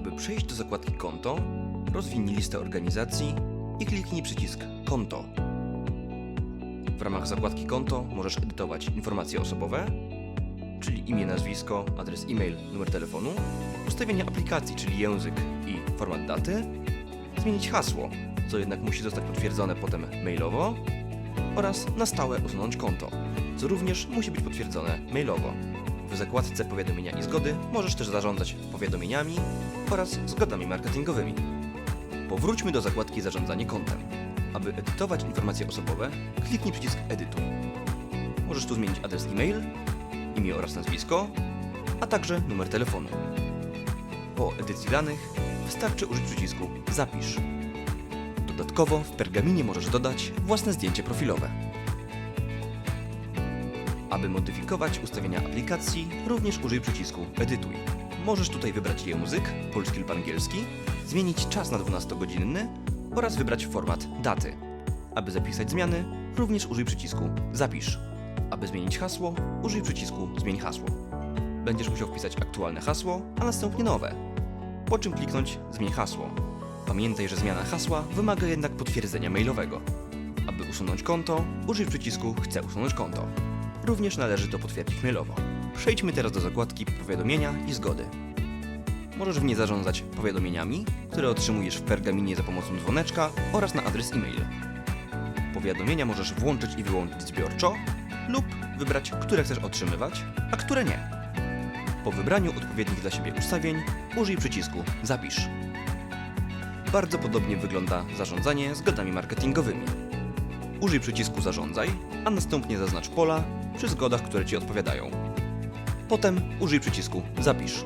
przejść do zakładki Konto, rozwinij listę organizacji i kliknij przycisk Konto. W ramach zakładki Konto możesz edytować informacje osobowe, czyli imię, nazwisko, adres e-mail, numer telefonu, ustawienia aplikacji, czyli język i format daty, zmienić hasło, co jednak musi zostać potwierdzone potem mailowo, oraz na stałe usunąć konto, co również musi być potwierdzone mailowo. W zakładce powiadomienia i zgody możesz też zarządzać powiadomieniami oraz zgodami marketingowymi. Powróćmy do zakładki Zarządzanie kontem. Aby edytować informacje osobowe, kliknij przycisk Edytuj. Możesz tu zmienić adres e-mail, imię oraz nazwisko, a także numer telefonu. Po edycji danych wystarczy użyć przycisku Zapisz. Dodatkowo w pergaminie możesz dodać własne zdjęcie profilowe. Aby modyfikować ustawienia aplikacji, również użyj przycisku Edytuj. Możesz tutaj wybrać język, polski lub angielski, zmienić czas na 12-godzinny oraz wybrać format daty. Aby zapisać zmiany, również użyj przycisku Zapisz. Aby zmienić hasło, użyj przycisku Zmień hasło. Będziesz musiał wpisać aktualne hasło, a następnie nowe. Po czym kliknąć Zmień hasło. Pamiętaj, że zmiana hasła wymaga jednak potwierdzenia mailowego. Aby usunąć konto, użyj przycisku Chcę usunąć konto. Również należy to potwierdzić mailowo. Przejdźmy teraz do zakładki Powiadomienia i zgody. Możesz w niej zarządzać powiadomieniami, które otrzymujesz w pergaminie za pomocą dzwoneczka oraz na adres e-mail. Powiadomienia możesz włączyć i wyłączyć zbiorczo lub wybrać, które chcesz otrzymywać, a które nie. Po wybraniu odpowiednich dla siebie ustawień użyj przycisku Zapisz. Bardzo podobnie wygląda zarządzanie zgodami marketingowymi. Użyj przycisku Zarządzaj, a następnie zaznacz pola przy zgodach, które Ci odpowiadają. Potem użyj przycisku Zapisz.